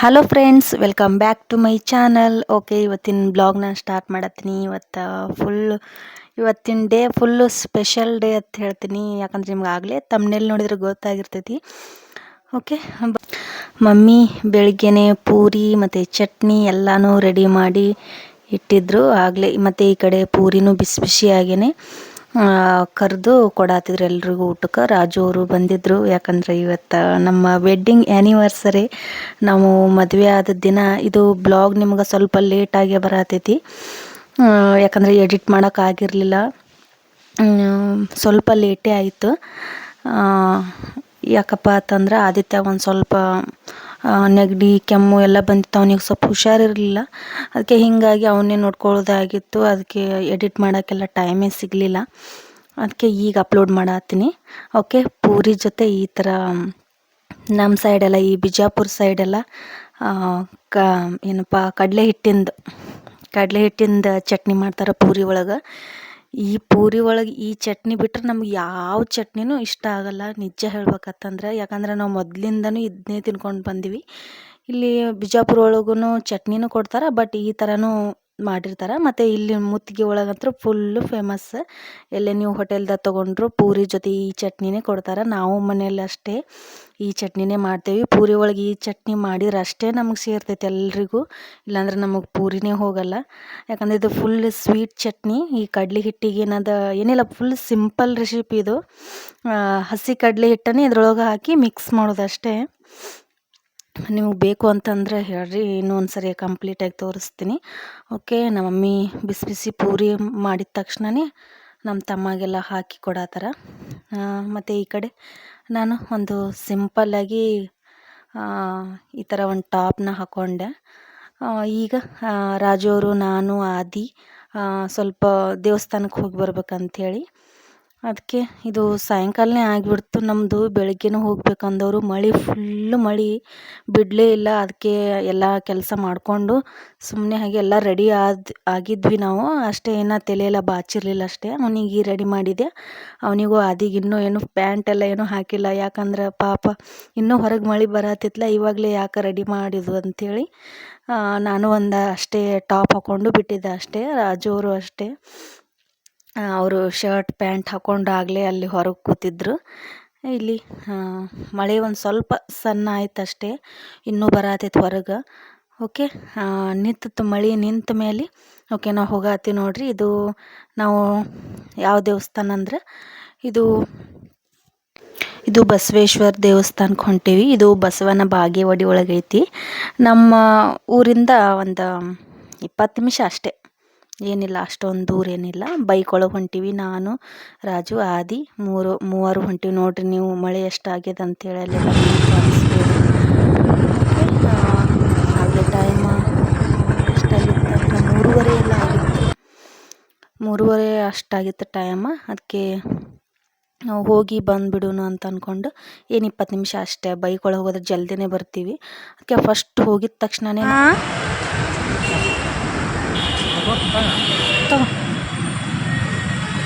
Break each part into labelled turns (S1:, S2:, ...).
S1: Hello friends welcome back to my channel okay ಇವತ್ತಿನ ಬ್ಲಾಗ್ನ start ಮಾಡತ್ತೀನಿ. ಇವತ್ತು ಫುಲ್ ಇವತ್ತಿನ ಡೇ ಫುಲ್ಲು ಸ್ಪೆಷಲ್ ಡೇ ಅಂತ ಹೇಳ್ತೀನಿ. ಯಾಕಂದ್ರೆ ನಿಮ್ಗೆ ಆಗಲೇ ತಮ್ಮನೇಲಿ ನೋಡಿದ್ರೆ ಗೊತ್ತಾಗಿರ್ತೈತಿ. ಓಕೆ ಮಮ್ಮಿ ಬೆಳಿಗ್ಗೆನೆ ಪೂರಿ ಮತ್ತು ಚಟ್ನಿ ಎಲ್ಲನೂ ರೆಡಿ ಮಾಡಿ ಇಟ್ಟಿದ್ರು. ಆಗಲೇ ಮತ್ತು ಈ ಕಡೆ ಪೂರಿನೂ ಬಿಸಿ ಬಿಸಿಯಾಗೇ ಕರೆದು ಕೊಡಾತಿದ್ರು ಎಲ್ರಿಗೂ ಊಟಕ್ಕೆ. ರಾಜು ಅವರು ಬಂದಿದ್ದರು ಯಾಕಂದ್ರೆ ಇವತ್ತು ನಮ್ಮ ವೆಡ್ಡಿಂಗ್ ಆ್ಯನಿವರ್ಸರಿ ನಾವು ಮದುವೆ ಆದ ದಿನ ಇದು ಬ್ಲಾಗ್ ನಿಮ್ಗೆ ಸ್ವಲ್ಪ ಲೇಟಾಗಿ ಬರತೈತಿ. ಯಾಕಂದರೆ ಎಡಿಟ್ ಮಾಡೋಕ್ಕಾಗಿರಲಿಲ್ಲ ಸ್ವಲ್ಪ ಲೇಟೇ ಆಯಿತು. ಯಾಕಪ್ಪ ಅಂತಂದ್ರೆ ಆದಿತ್ಯ ಒಂದು ಸ್ವಲ್ಪ ನೆಗಡಿ, ಕೆಮ್ಮು ಎಲ್ಲ ಬಂದಿತ್ತು. ಅವ್ನಿಗೆ ಸ್ವಲ್ಪ ಹುಷಾರಿರಲಿಲ್ಲ ಅದಕ್ಕೆ ಹೀಗಾಗಿ ಅವನ್ನೇ ನೋಡ್ಕೊಳ್ಳೋದಾಗಿತ್ತು ಅದಕ್ಕೆ ಎಡಿಟ್ ಮಾಡೋಕ್ಕೆಲ್ಲ ಟೈಮೇ ಸಿಗಲಿಲ್ಲ. ಅದಕ್ಕೆ ಈಗ ಅಪ್ಲೋಡ್ ಮಾಡತ್ತೀನಿ. ಓಕೆ ಪೂರಿ ಜೊತೆ ಈ ಥರ ನಮ್ಮ ಸೈಡೆಲ್ಲ ಈ ಬಿಜಾಪುರ ಸೈಡೆಲ್ಲ ಕ, ಏನಪ್ಪ, ಕಡಲೆ ಹಿಟ್ಟಿಂದು, ಕಡಲೆ ಹಿಟ್ಟಿಂದ ಚಟ್ನಿ ಮಾಡ್ತಾರೆ ಪೂರಿ ಒಳಗೆ. ಈ ಪೂರಿ ಒಳಗೆ ಈ ಚಟ್ನಿ ಬಿಟ್ರೆ ನಮ್ಗೆ ಯಾವ ಚಟ್ನಿನೂ ಇಷ್ಟ ಆಗಲ್ಲ, ನಿಜ ಹೇಳ್ಬೇಕತ್ತಂದ್ರೆ ಯಾಕಂದ್ರೆ ನಾವು ಮೊದಲಿಂದನೂ ಇದನ್ನೇ ತಿನ್ಕೊಂಡು ಬಂದೀವಿ. ಇಲ್ಲಿ ಬಿಜಾಪುರ ಒಳಗೂ ಚಟ್ನಿನೂ ಕೊಡ್ತಾರೆ, ಬಟ್ ಈ ಥರನೂ ಮಾಡಿರ್ತಾರೆ. ಮತ್ತು ಇಲ್ಲಿ ಮುತ್ತಿಗೆ ಒಳಗಂತೂ ಫುಲ್ಲು ಫೇಮಸ್ ಎಲ್ಲೇ ನೀವು ಹೋಟೆಲ್ದಾಗ ತೊಗೊಂಡ್ರು ಪೂರಿ ಜೊತೆ ಈ ಚಟ್ನಿನೇ ಕೊಡ್ತಾರೆ. ನಾವು ಮನೆಯಲ್ಲಿ ಅಷ್ಟೇ ಈ ಚಟ್ನಿನೇ ಮಾಡ್ತೇವೆ. ಪೂರಿ ಒಳಗೆ ಈ ಚಟ್ನಿ ಮಾಡಿದ್ರೆ ಅಷ್ಟೇ ನಮಗೆ ಸೇರ್ತೈತೆ ಎಲ್ರಿಗೂ. ಇಲ್ಲಾಂದ್ರೆ ನಮಗೆ ಪೂರಿನೇ ಹೋಗಲ್ಲ. ಯಾಕಂದ್ರೆ ಇದು ಫುಲ್ ಸ್ವೀಟ್ ಚಟ್ನಿ. ಈ ಕಡಲೆ ಹಿಟ್ಟಿಗೆ ಏನದ, ಏನಿಲ್ಲ ಫುಲ್ ಸಿಂಪಲ್ ರೆಸಿಪಿ ಇದು. ಹಸಿ ಕಡಲೆ ಹಿಟ್ಟನ್ನೇ ಇದ್ರೊಳಗೆ ಹಾಕಿ ಮಿಕ್ಸ್ ಮಾಡೋದು ಅಷ್ಟೇ ನಿಮಗೆ ಬೇಕು ಅಂತಂದ್ರೆ ಹೇಳ್ರಿ, ಇನ್ನೂ ಒಂದು ಸರಿ ಕಂಪ್ಲೀಟಾಗಿ ತೋರಿಸ್ತೀನಿ. ಓಕೆ ನಮ್ಮ ಮಮ್ಮಿ ಬಿಸಿ ಬಿಸಿ ಪೂರಿ ಮಾಡಿದ ತಕ್ಷಣವೇ ನಮ್ಮ ತಮ್ಮಗೆಲ್ಲ ಹಾಕಿ ಕೊಡತ್ತಾರ. ಮತ್ತು ಈ ಕಡೆ ನಾನು ಒಂದು ಸಿಂಪಲ್ಲಾಗಿ ಈ ಥರ ಒಂದು ಟಾಪ್ನ ಹಾಕ್ಕೊಂಡೆ ಈಗ ರಾಜು ಅವರು, ನಾನು, ಆದಿ ಸ್ವಲ್ಪ ದೇವಸ್ಥಾನಕ್ಕೆ ಹೋಗಿ ಬರ್ಬೇಕಂಥೇಳಿ ಅದಕ್ಕೆ ಇದು ಸಾಯಂಕಾಲನೇ ಆಗಿಬಿಡ್ತು. ನಮ್ಮದು ಬೆಳಗ್ಗೆನೂ ಹೋಗ್ಬೇಕಂದವರು. ಮಳೆ ಫುಲ್ಲು ಮಳೆ. ಬಿಡಲೇ ಇಲ್ಲ. ಅದಕ್ಕೆ ಎಲ್ಲ ಕೆಲಸ ಮಾಡಿಕೊಂಡು ಸುಮ್ಮನೆ ಹಾಗೆ ಎಲ್ಲ ರೆಡಿ ಆದ, ಆಗಿದ್ವಿ ನಾವು. ಅಷ್ಟೇ ಏನೋ ತಲೆಯೆಲ್ಲ ಬಾಚಿರಲಿಲ್ಲ ಅಷ್ಟೇ. ಅವನಿಗೆ ರೆಡಿ ಮಾಡಿದೆ. ಅವನಿಗೂ ಅದಿಗೆ ಇನ್ನೂ ಏನು ಪ್ಯಾಂಟ್ ಎಲ್ಲ ಏನೂ ಹಾಕಿಲ್ಲ. ಯಾಕಂದ್ರೆ ಪಾಪ ಇನ್ನೂ ಹೊರಗೆ ಮಳೆ ಬರತ್ತಿತ್ತಲ್ಲ ಇವಾಗಲೇ ಯಾಕೆ ರೆಡಿ ಮಾಡಿದ್ವು ಅಂಥೇಳಿ ನಾನು ಒಂದು ಅಷ್ಟೇ ಟಾಪ್ ಹಾಕ್ಕೊಂಡು ಬಿಟ್ಟಿದ್ದೆ ಅಷ್ಟೇ. ರಾಜು ಅವರು ಅಷ್ಟೇ. ಅವರು ಶರ್ಟ್ ಪ್ಯಾಂಟ್ ಹಾಕ್ಕೊಂಡಾಗಲೇ ಅಲ್ಲಿ ಹೊರಗೆ ಕೂತಿದ್ರು. ಇಲ್ಲಿ ಮಳೆ ಒಂದು ಸ್ವಲ್ಪ ಸಣ್ಣ ಆಯ್ತು ಅಷ್ಟೇ ಇನ್ನೂ ಬರತೈತೆ ಹೊರಗೆ. ಓಕೆ ನಿಂತಿತ್ತು ಮಳೆ, ನಿಂತ ಮೇಲೆ ಓಕೆ ನಾವು ಹೋಗತ್ತೀವಿ ನೋಡ್ರಿ. ಇದು ನಾವು ಯಾವ ದೇವಸ್ಥಾನ ಅಂದ್ರೆ, ಇದು ಇದು ಬಸವೇಶ್ವರ ದೇವಸ್ಥಾನಕ್ಕೆ ಹೊಂಟೀವಿ. ಇದು ಬಸವನ ಬಾಗೇವಾಡಿ ಒಳಗೈತಿ. ನಮ್ಮ ಊರಿಂದ ಒಂದು ಇಪ್ಪತ್ತು ನಿಮಿಷ ಅಷ್ಟೇ. ಏನಿಲ್ಲ, ಅಷ್ಟೊಂದು ದೂರ ಏನಿಲ್ಲ. ಬೈಕ್ ಒಳಗೆ ಹೊಂಟೀವಿ ನಾನು, ರಾಜು, ಆದಿ, ಮೂರು, ಮೂವರು ಹೊಂಟೀವಿ. ನೋಡ್ರಿ ನೀವು ಮಳೆ ಎಷ್ಟಾಗ್ಯದ ಅಂತೇಳಿ ಅಲ್ಲೆಲ್ಲ ಅಲ್ಲಿ ಟೈಮ್ ಎಷ್ಟಾಗಿತ್ತು? ಮೂರುವರೆ ಎಲ್ಲ ಆಗಿತ್ತು. ಮೂರುವರೆ ಅಷ್ಟಾಗಿತ್ತು ಟೈಮ ಅದಕ್ಕೆ ನಾವು ಹೋಗಿ ಬಂದುಬಿಡೋಣ ಅಂತ ಅಂದ್ಕೊಂಡು ಏನು ಇಪ್ಪತ್ತು ನಿಮಿಷ ಅಷ್ಟೇ. ಬೈಕ್ ಒಳಗೆ ಹೋದ್ರೆ ಜಲ್ದಿನೇ ಬರ್ತೀವಿ. ಅದಕ್ಕೆ ಫಸ್ಟ್ ಹೋಗಿದ ತಕ್ಷಣನೇ ತಗೋ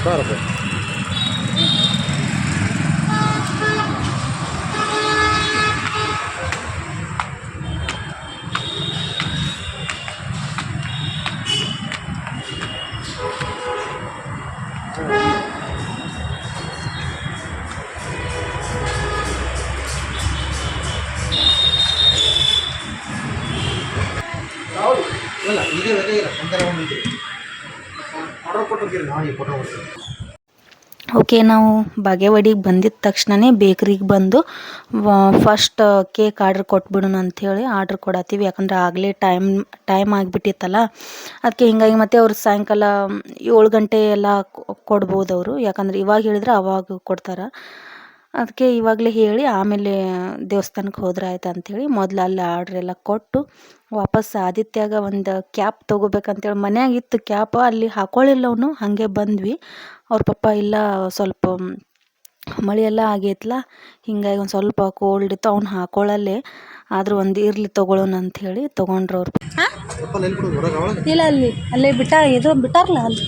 S2: ಇಲ್ಲ ಫೋಟೋ
S1: ಓಕೆ ನಾವು ಬಾಗೇವಾಡಿಗೆ ಬಂದಿದ್ದ ತಕ್ಷಣನೇ ಬೇಕ್ರಿಗೆ ಬಂದು ಫಸ್ಟ್ ಕೇಕ್ ಆರ್ಡ್ರ್ ಕೊಟ್ಬಿಡೋಣ ಅಂಥೇಳಿ ಆರ್ಡ್ರ್ ಕೊಡತ್ತೀವಿ ಯಾಕಂದ್ರೆ ಆಗಲೇ ಟೈಮ್ ಟೈಮ್ ಆಗಿಬಿಟ್ಟಿತ್ತಲ್ಲ. ಅದಕ್ಕೆ ಹಿಂಗಾಗಿ ಮತ್ತೆ ಅವ್ರು ಸಾಯಂಕಾಲ, ಏಳು ಗಂಟೆ ಎಲ್ಲ ಕೊಡ್ಬೋದು ಅವರು. ಯಾಕಂದ್ರೆ ಇವಾಗ ಹೇಳಿದ್ರೆ ಅವಾಗ ಕೊಡ್ತಾರೆ. ಅದಕ್ಕೆ ಇವಾಗಲೇ ಹೇಳಿ ಆಮೇಲೆ ದೇವಸ್ಥಾನಕ್ಕೆ ಹೋದ್ರೆ ಆಯ್ತು ಅಂಥೇಳಿ ಮೊದಲು ಅಲ್ಲಿ ಆರ್ಡ್ರ್ ಎಲ್ಲ ಕೊಟ್ಟು ವಾಪಸ್ ಆದಿತ್ಯಾಗ ಒಂದು ಕ್ಯಾಪ್ ತೊಗೋಬೇಕಂತೇಳಿ ಮನ್ಯಾಗ ಇತ್ತು ಕ್ಯಾಪ್ ಅಲ್ಲಿ ಹಾಕೊಳ್ಳಿಲ್ಲ ಅವನು ಹಾಗೆ ಬಂದ್ವಿ. ಅವ್ರ ಪಪ್ಪ, ಇಲ್ಲ, ಸ್ವಲ್ಪ ಮಳೆ ಎಲ್ಲ ಆಗೈತ್ಲ, ಹಿಂಗಾಗಿ ಒಂದು ಸ್ವಲ್ಪ ಕೋಲ್ಡ್ ಇತ್ತು, ಅವ್ನು ಹಾಕೊಳ್ಳಲ್ಲೇ, ಆದರೂ ಒಂದು ಇರಲಿ ತೊಗೊಳೋಣ ಅಂಥೇಳಿ ತೊಗೊಂಡ್ರು ಅವ್ರು ಇಲ್ಲ, ಅಲ್ಲಿ, ಅಲ್ಲೇ ಬಿಟ್ಟ, ಇದು ಬಿಟ್ಟಾರಲ್ಲ ಅಲ್ಲಿ?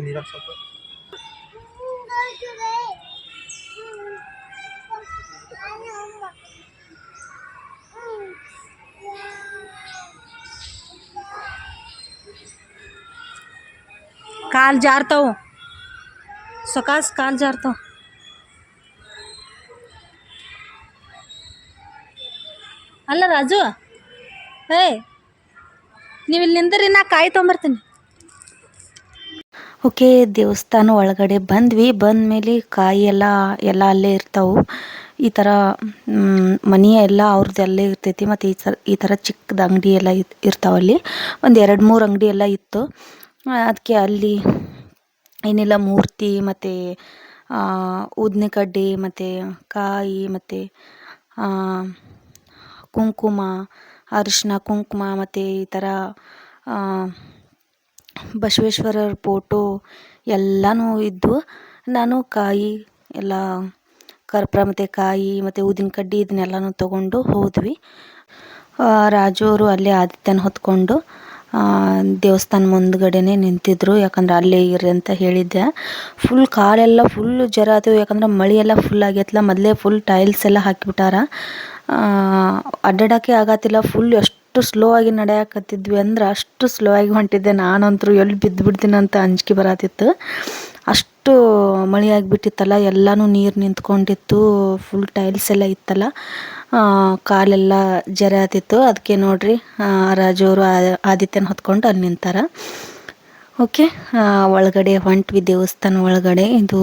S2: ಕೈ ನೀರು ಸ್ವಲ್ಪ
S1: ಕಾಲು ಜಾರ್ತಾವು. ಸಕಾಸ್ ಕಾಲು ಜಾರ್ತಾವ. ಅಲ್ಲ ರಾಜು, ಏಯ್ ನೀವು ಇಲ್ಲಿ ನಿಂದ್ರಿ, ನಾ ಕಾಯಿ ತೊಗೊಂಬರ್ತೀನಿ. ಓಕೆ ದೇವಸ್ಥಾನ ಒಳಗಡೆ ಬಂದ್ವಿ. ಬಂದ ಮೇಲೆ ಕಾಯಿ ಎಲ್ಲ ಎಲ್ಲ ಅಲ್ಲೇ ಇರ್ತಾವೆ. ಈ ಥರ ಮನೆ ಎಲ್ಲ ಅವ್ರದ್ದು ಅಲ್ಲೇ ಇರ್ತೈತಿ. ಮತ್ತು ಈ ಥರ ಈ ಥರ ಚಿಕ್ಕದ ಅಂಗಡಿ ಎಲ್ಲ ಇರ್ತಾವೆ ಇರ್ತಾವಲ್ಲಿ ಒಂದು ಎರಡು ಮೂರು ಅಂಗಡಿ ಎಲ್ಲ ಇತ್ತು. ಅದಕ್ಕೆ ಅಲ್ಲಿ ಏನಿಲ್ಲ, ಮೂರ್ತಿ, ಮತ್ತು ಊದ್ನೆ ಕಡ್ಡಿ ಮತ್ತು ಕಾಯಿ, ಮತ್ತು ಕುಂಕುಮ, ಅರಿಶಿನ ಕುಂಕುಮ, ಮತ್ತು ಈ ಥರ ಬಸವೇಶ್ವರರ ಫೋಟೋ ಎಲ್ಲನೂ ಇದ್ದವು ನಾನು ಕಾಯಿ, ಎಲ್ಲ ಕರ್ಪೂರ ಮತ್ತು ಕಾಯಿ ಮತ್ತು ಊದಿನ ಕಡ್ಡಿ ಇದನ್ನೆಲ್ಲನೂ ತೊಗೊಂಡು ಹೋದ್ವಿ. ರಾಜವರು ಅಲ್ಲೇ ಆದಿತ್ಯನ ಹೊತ್ಕೊಂಡು ದೇವಸ್ಥಾನ ಮುಂದ್ಗಡೆನೇ ನಿಂತಿದ್ರು. ಯಾಕಂದ್ರೆ ಅಲ್ಲೇ ಇರ್ರಿ ಅಂತ ಹೇಳಿದ್ದೆ. ಫುಲ್ ಕಾಲೆಲ್ಲ ಫುಲ್ ಜರ ಆತು. ಯಾಕಂದ್ರೆ ಮಳೆ ಎಲ್ಲ ಫುಲ್ ಆಗೈತಲ್ಲ ಮೊದಲೇ ಫುಲ್ ಟೈಲ್ಸ್ ಎಲ್ಲ ಹಾಕಿಬಿಟ್ಟಾರ. ಅಡ್ಡಾಡೋಕ್ಕೆ ಆಗತ್ತಿಲ್ಲ ಫುಲ್ ಎಷ್ಟು ಸ್ಲೋ ಆಗಿ ನಡೆಯಕತ್ತಿದ್ವಿ ಅಂದ್ರೆ ಅಷ್ಟು ಸ್ಲೋ ಆಗಿ ಹೊಂಟಿದ್ದೆ. ನಾನಂತರೂ ಎಲ್ಲಿ ಬಿದ್ದು ಬಿಡ್ತೀನಿ ಅಂತ ಅಂಜಿಕೆ ಬರತ್ತಿತ್ತು ಅಷ್ಟು ಮಳೆ ಆಗಿಬಿಟ್ಟಿತ್ತಲ್ಲ, ಎಲ್ಲನೂ ನೀರು ನಿಂತ್ಕೊಂಡಿತ್ತು ಫುಲ್ ಟೈಲ್ಸ್ ಎಲ್ಲ ಇತ್ತಲ್ಲ. ಕಾಲೆಲ್ಲ ಜರ ಆತಿತ್ತು. ಅದಕ್ಕೆ ನೋಡ್ರಿ ರಾಜವರು ಆದಿತ್ಯನ ಹೊತ್ಕೊಂಡು ಅಲ್ಲಿ ನಿಂತಾರ. ಓಕೆ ಒಳಗಡೆ ಹೊಂಟ್ವಿ ದೇವಸ್ಥಾನ ಒಳಗಡೆ. ಇದು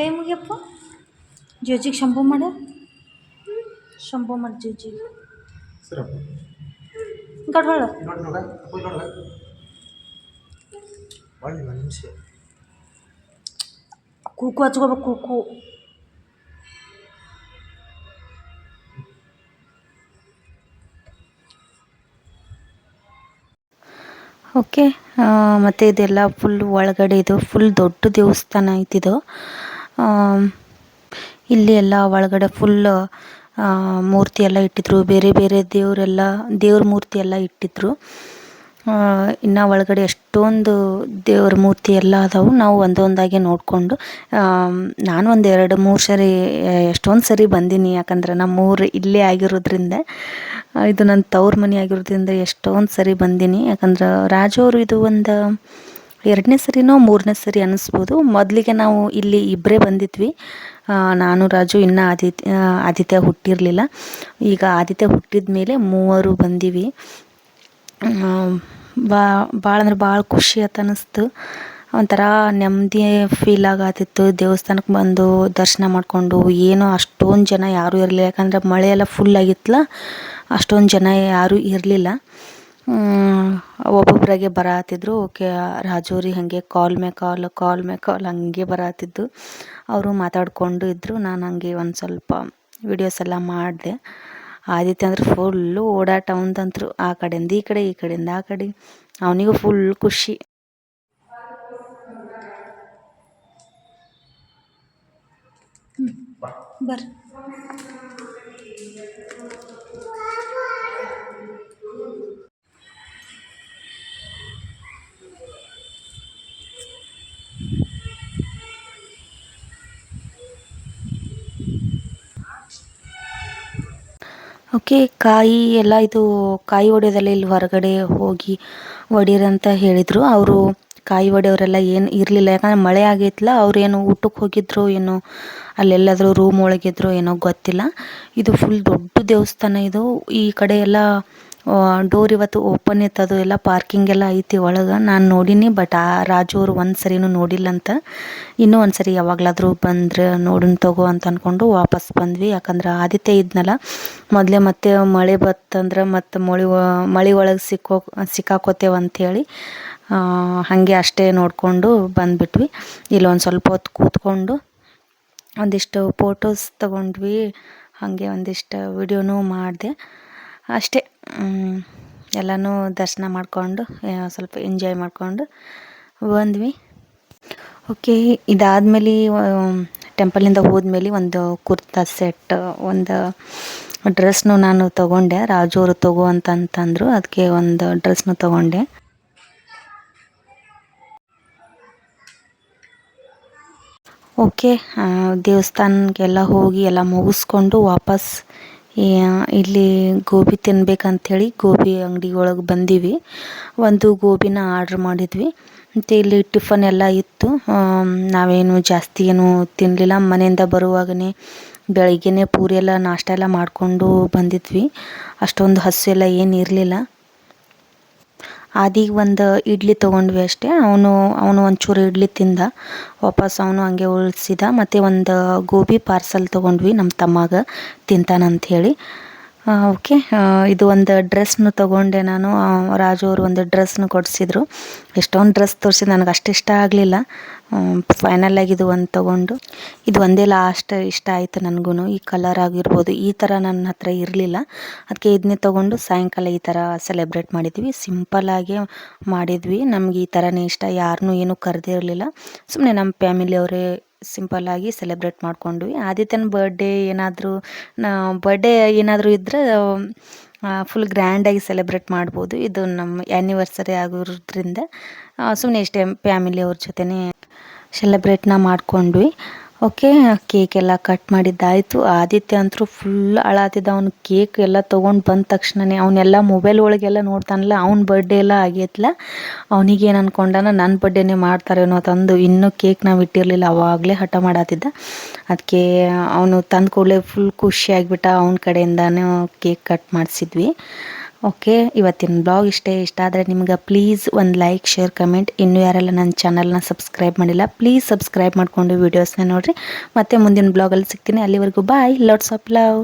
S1: ಕೈ ಮುಗಿಯಪ್ಪ ಜೋಜಿಗೆ ಶಂಭು ಮಾಡ ಶಂಭು ಮಾಡಿ ಜೋಜಿಗೆ
S2: ಗಡ್ವಾಳ
S1: ಗಡ್ವಳ
S2: ನೋಡಿ ನೋಡ ಹೋಗಿ ನೋಡ ಒಳ್ಳೆ ಒಂದು ನಿಮಿಷ
S1: ಕೂಕು ಹಚ್ಕೋಬೇಕು ಕೂಕು ಓಕೆ ಮತ್ತು ಇದೆಲ್ಲ ಫುಲ್ ಒಳಗಡೆ ಇದು ಫುಲ್ ದೊಡ್ಡ ದೇವಸ್ಥಾನ ಐತಿದು. ಇಲ್ಲಿ ಎಲ್ಲ ಒಳಗಡೆ ಫುಲ್ ಮೂರ್ತಿ ಎಲ್ಲ ಇಟ್ಟಿದ್ರು. ಬೇರೆ ಬೇರೆ ದೇವರೆಲ್ಲ, ದೇವ್ರ ಮೂರ್ತಿ ಎಲ್ಲ ಇಟ್ಟಿದ್ರು. ಇನ್ನು ಒಳಗಡೆ ಎಷ್ಟೊಂದು ದೇವ್ರ ಮೂರ್ತಿ ಎಲ್ಲ ಅದಾವು. ನಾವು ಒಂದೊಂದಾಗೆ ನೋಡಿಕೊಂಡು ನಾನು ಒಂದು ಎರಡು ಮೂರು ಸರಿ ಎಷ್ಟೊಂದು ಸರಿ ಬಂದೀನಿ. ಯಾಕಂದ್ರೆ ನಮ್ಮೂರು ಇಲ್ಲೇ ಆಗಿರೋದ್ರಿಂದ ಇದು ನನ್ನ ತವ್ರ ಮನೆ ಆಗಿರೋದ್ರಿಂದ ಎಷ್ಟೊಂದು ಸರಿ ಬಂದೀನಿ. ಯಾಕಂದ್ರೆ ರಾಜವರು ಇದು ಒಂದು ಎರಡನೇ ಸರಿನೋ ಮೂರನೇ ಸರಿ ಅನ್ನಿಸ್ಬೋದು. ಮೊದಲಿಗೆ ನಾವು ಇಲ್ಲಿ ಇಬ್ಬರೇ ಬಂದಿದ್ವಿ. ನಾನು, ರಾಜು, ಇನ್ನೂ ಆದಿತ್ಯ ಆದಿತ್ಯ ಹುಟ್ಟಿರಲಿಲ್ಲ. ಈಗ ಆದಿತ್ಯ ಹುಟ್ಟಿದ ಮೇಲೆ ಮೂವರು ಬಂದೀವಿ. ಬಾ ಭಾಳ ಅಂದ್ರೆ ಭಾಳ ಖುಷಿ ಅಂತ ಅನ್ನಿಸ್ತು. ಒಂಥರ ನೆಮ್ಮದಿ ಫೀಲ್ ಆಗತ್ತಿತ್ತು. ದೇವಸ್ಥಾನಕ್ಕೆ ಬಂದು ದರ್ಶನ ಮಾಡಿಕೊಂಡು ಏನು ಅಷ್ಟೊಂದು ಜನ ಯಾರೂ ಇರಲಿಲ್ಲ. ಯಾಕಂದರೆ ಮಳೆ ಎಲ್ಲ ಫುಲ್ ಆಗಿತ್ತಲ್ಲ ಅಷ್ಟೊಂದು ಜನ ಯಾರೂ ಇರಲಿಲ್ಲ. ಒಬ್ಬೊಬ್ಬರಾಗೆ ಬರತ್ತಿದ್ರು ಓಕೆ ರಾಜೂರಿ ಹಾಗೆ ಕಾಲ್ ಮೇ ಕಾಲ್ ಕಾಲ್ ಮೇ ಕಾಲ್ ಹಂಗೆ ಬರತ್ತಿದ್ದು ಅವರು ಮಾತಾಡಿಕೊಂಡು ಇದ್ದರು ನಾನು ಹಂಗೆ ಒಂದು ಸ್ವಲ್ಪ ವಿಡಿಯೋಸ್ ಎಲ್ಲ ಮಾಡಿದೆ. ಆದಿತ್ಯ ಅಂದ್ರೆ ಫುಲ್ಲು ಓಡಾಟ ಅವಂತಂತ್ರು ಆ ಕಡೆಯಿಂದ ಈ ಕಡೆ, ಈ ಕಡೆಯಿಂದ ಆ ಕಡೆ. ಅವನಿಗೂ ಫುಲ್ ಖುಷಿ. ಬರ್ರಿ ಓಕೆ ಕಾಯಿ ಎಲ್ಲ ಇದು ಕಾಯಿ ಹೊಡೆಯೋದೆಲ್ಲ ಇಲ್ಲಿ ಹೊರಗಡೆ ಹೋಗಿ ಅಂತ ಹೇಳಿದರು. ಅವರು ಕಾಯಿ ಹೊಡೆಯೋರೆಲ್ಲ ಏನು ಇರಲಿಲ್ಲ. ಯಾಕಂದರೆ ಮಳೆ ಆಗೈತಲ್ಲ ಅವ್ರೇನು ಊಟಕ್ಕೆ ಹೋಗಿದ್ರು ಏನೋ, ಅಲ್ಲೆಲ್ಲಾದರೂ ರೂಮ್ ಒಳಗಿದ್ರು ಏನೋ ಗೊತ್ತಿಲ್ಲ. ಇದು ಫುಲ್ ದೊಡ್ಡ ದೇವಸ್ಥಾನ ಇದು. ಈ ಕಡೆ ಎಲ್ಲ ಡೋರ್ ಇವತ್ತು ಓಪನ್ ಇತ್ತದು ಎಲ್ಲ ಪಾರ್ಕಿಂಗ್ ಎಲ್ಲ ಐತಿ ಒಳಗೆ. ನಾನು ನೋಡೀನಿ ಬಟ್ ಆ ರಾಜು ಅವರು ಒಂದು ಸರಿನೂ ನೋಡಿಲ್ಲ ಅಂತ. ಇನ್ನೂ ಒಂದು ಸರಿ ಯಾವಾಗಲಾದರೂ ಬಂದ್ರೆ ನೋಡೋಣ ತಗೋ ಅಂತ ಅಂದ್ಕೊಂಡು ವಾಪಸ್ ಬಂದ್ವಿ. ಯಾಕಂದ್ರೆ ಆದಿತ್ಯ ಇದ್ನಲ್ಲ, ಮೊದಲೇ ಮತ್ತೆ ಮಳೆ ಬತ್ತಂದ್ರೆ ಮತ್ತು ಮಳೆ ಮಳೆ ಒಳಗೆ ಸಿಕ್ಕೋ, ಸಿಕ್ಕಾಕೋತೇವೆ ಅಂಥೇಳಿ ಹಾಗೆ ಅಷ್ಟೇ ನೋಡಿಕೊಂಡು ಬಂದ್ಬಿಟ್ವಿ. ಇಲ್ಲೊಂದು ಸ್ವಲ್ಪ ಹೊತ್ತು ಕೂತ್ಕೊಂಡು ಒಂದಿಷ್ಟು ಫೋಟೋಸ್ ತಗೊಂಡ್ವಿ. ಹಾಗೆ ಒಂದಿಷ್ಟು ವಿಡಿಯೋನೂ ಮಾಡಿದೆ. ಅಷ್ಟೇ ಎಲ್ಲನೂ ದರ್ಶನ ಮಾಡಿಕೊಂಡು ಸ್ವಲ್ಪ ಎಂಜಾಯ್ ಮಾಡಿಕೊಂಡು ಬಂದ್ವಿ. ಓಕೆ ಇದಾದಮೇಲೆ ಟೆಂಪಲಿಂದ ಹೋದ್ಮೇಲೆ ಒಂದು ಕುರ್ತಾ ಸೆಟ್ ಒಂದು ಡ್ರೆಸ್ನು ನಾನು ತೊಗೊಂಡೆ ಅವರು ತಗೋ ಅಂತಂತಂದರು ಅದಕ್ಕೆ ಒಂದು ಡ್ರೆಸ್ನು ತೊಗೊಂಡೆ. ಓಕೆ ದೇವಸ್ಥಾನಕ್ಕೆಲ್ಲ ಹೋಗಿ ಎಲ್ಲ ಮುಗಿಸ್ಕೊಂಡು ವಾಪಸ್ ಇಲ್ಲಿ ಗೋಬಿ ತಿನ್ಬೇಕಂಥೇಳಿ ಗೋಬಿ ಅಂಗಡಿ ಒಳಗೆ ಬಂದೀವಿ. ಒಂದು ಗೋಬಿನ ಆರ್ಡ್ರ್ ಮಾಡಿದ್ವಿ. ಮತ್ತು ಇಲ್ಲಿ ಟಿಫನ್ ಎಲ್ಲ ಇತ್ತು. ನಾವೇನು ಜಾಸ್ತಿ ಏನು ತಿನ್ನಲಿಲ್ಲ ಮನೆಯಿಂದ ಬರುವಾಗನೇ ಬೆಳಗ್ಗೆನೇ ಪೂರಿ ಎಲ್ಲ ನಾಷ್ಟ ಎಲ್ಲ ಮಾಡಿಕೊಂಡು ಬಂದಿದ್ವಿ. ಅಷ್ಟೊಂದು ಹಸು ಎಲ್ಲ ಏನು ಇರಲಿಲ್ಲ ಆದಿಗೆ ಒಂದು ಇಡ್ಲಿ ತೊಗೊಂಡ್ವಿ ಅಷ್ಟೇ. ಅವನು ಅವನು ಒಂಚೂರು ಇಡ್ಲಿ ತಿಂದ. ವಾಪಸ್ ಅವನು ಹಂಗೆ ಉಳಿಸಿದ. ಮತ್ತು ಒಂದು ಗೋಬಿ ಪಾರ್ಸಲ್ ತೊಗೊಂಡ್ವಿ ನಮ್ಮ ತಮ್ಮಗೆ ತಿಂತಾನಂತ ಹೇಳಿ. ಓಕೆ ಇದು ಒಂದು ಡ್ರೆಸ್ನು ತೊಗೊಂಡೆ ನಾನು. ರಾಜು ಅವರು ಒಂದು ಡ್ರೆಸ್ನು ಕೊಡಿಸಿದ್ರು. ಎಷ್ಟೊಂದು ಡ್ರೆಸ್ ತೋರಿಸಿ, ನನಗೆ ಅಷ್ಟು ಇಷ್ಟ ಆಗಲಿಲ್ಲ. ಫೈನಲಾಗಿ ಇದು ಒಂದು ತೊಗೊಂಡು. ಇದು ಒಂದೇ ಲಾಸ್ಟ್ ಇಷ್ಟ ಆಯಿತು ನನಗೂ ಈ ಕಲರ್ ಆಗಿರ್ಬೋದು, ಈ ಥರ ನನ್ನ ಹತ್ರ ಇರಲಿಲ್ಲ. ಅದಕ್ಕೆ ಇದನ್ನೇ ತೊಗೊಂಡು ಸಾಯಂಕಾಲ ಈ ಥರ ಸೆಲೆಬ್ರೇಟ್ ಮಾಡಿದ್ವಿ. ಸಿಂಪಲಾಗಿ ಮಾಡಿದ್ವಿ. ನಮ್ಗೆ ಈ ಥರನೇ ಇಷ್ಟ. ಯಾರನ್ನೂ ಏನೂ ಕರೆದಿರಲಿಲ್ಲ. ಸುಮ್ಮನೆ ನಮ್ಮ ಫ್ಯಾಮಿಲಿಯವರೇ ಸಿಂಪಲ್ಲಾಗಿ ಸೆಲೆಬ್ರೇಟ್ ಮಾಡ್ಕೊಂಡ್ವಿ ಆದಿತ್ಯನ ಬರ್ಡೇ ಏನಾದರೂ ಬರ್ಡೇ ಏನಾದರೂ ಇದ್ದರೆ ಫುಲ್ ಗ್ರ್ಯಾಂಡಾಗಿ ಸೆಲೆಬ್ರೇಟ್ ಮಾಡ್ಬೋದು. ಇದು ನಮ್ಮ ಆ್ಯನಿವರ್ಸರಿ ಆಗಿರೋದ್ರಿಂದ ಸುಮ್ಮನೆ ಇಷ್ಟೇ ಫ್ಯಾಮಿಲಿಯವ್ರ ಜೊತೆನೇ ಸೆಲೆಬ್ರೇಟ್ನ ಮಾಡ್ಕೊಂಡ್ವಿ. ಓಕೆ ಕೇಕ್ ಎಲ್ಲ ಕಟ್ ಮಾಡಿದ್ದಾಯಿತು. ಆದಿತ್ಯ ಅಂತೂ ಫುಲ್ ಅಳಾತಿದ್ದ ಅವನು ಕೇಕ್ ಎಲ್ಲ ತೊಗೊಂಡು ಬಂದ ತಕ್ಷಣನೇ ಅವನ್ನೆಲ್ಲ ಮೊಬೈಲ್ ಒಳಗೆಲ್ಲ ನೋಡ್ತಾನಲ್ಲ, ಅವ್ನ ಬರ್ಡೇ ಎಲ್ಲ ಆಗೈತ್ಲ ಅವನಿಗೆ ಏನು ನನ್ನ ಬರ್ಡೇನೇ ಮಾಡ್ತಾರೇನೋ ತಂದು ಇನ್ನೂ ಕೇಕ್ ನಾವು ಇಟ್ಟಿರಲಿಲ್ಲ, ಅವಾಗಲೇ ಹಠ ಮಾಡತ್ತಿದ್ದ ಅದಕ್ಕೆ ಅವನು ತಂದು ಕೂಡಲೇ ಫುಲ್ ಖುಷಿಯಾಗಿಬಿಟ್ಟ ಅವನ ಕಡೆಯಿಂದನೂ ಕೇಕ್ ಕಟ್ ಮಾಡಿಸಿದ್ವಿ. ಓಕೆ, ಇವತ್ತಿನ ಬ್ಲಾಗ್ ಇಷ್ಟೇ. ಇಷ್ಟ ಆದರೆ ನಿಮ್ಗೆ ಪ್ಲೀಸ್ ಒಂದು ಲೈಕ್ ಶೇರ್ ಕಮೆಂಟ್ ಇನ್ನೂ ಯಾರೆಲ್ಲ ನನ್ನ ಚಾನಲ್ನ ಸಬ್ಸ್ಕ್ರೈಬ್ ಮಾಡಿಲ್ಲ ಪ್ಲೀಸ್ ಸಬ್ಸ್ಕ್ರೈಬ್ ಮಾಡಿಕೊಂಡು ವೀಡಿಯೋಸ್ನ ನೋಡಿರಿ. ಮತ್ತೆ ಮುಂದಿನ ಬ್ಲಾಗಲ್ಲಿ ಸಿಗ್ತೀನಿ. ಅಲ್ಲಿವರೆಗೂ ಬಾಯ್ ಲಾಟ್ಸ್ ಆಫ್ ಲವ್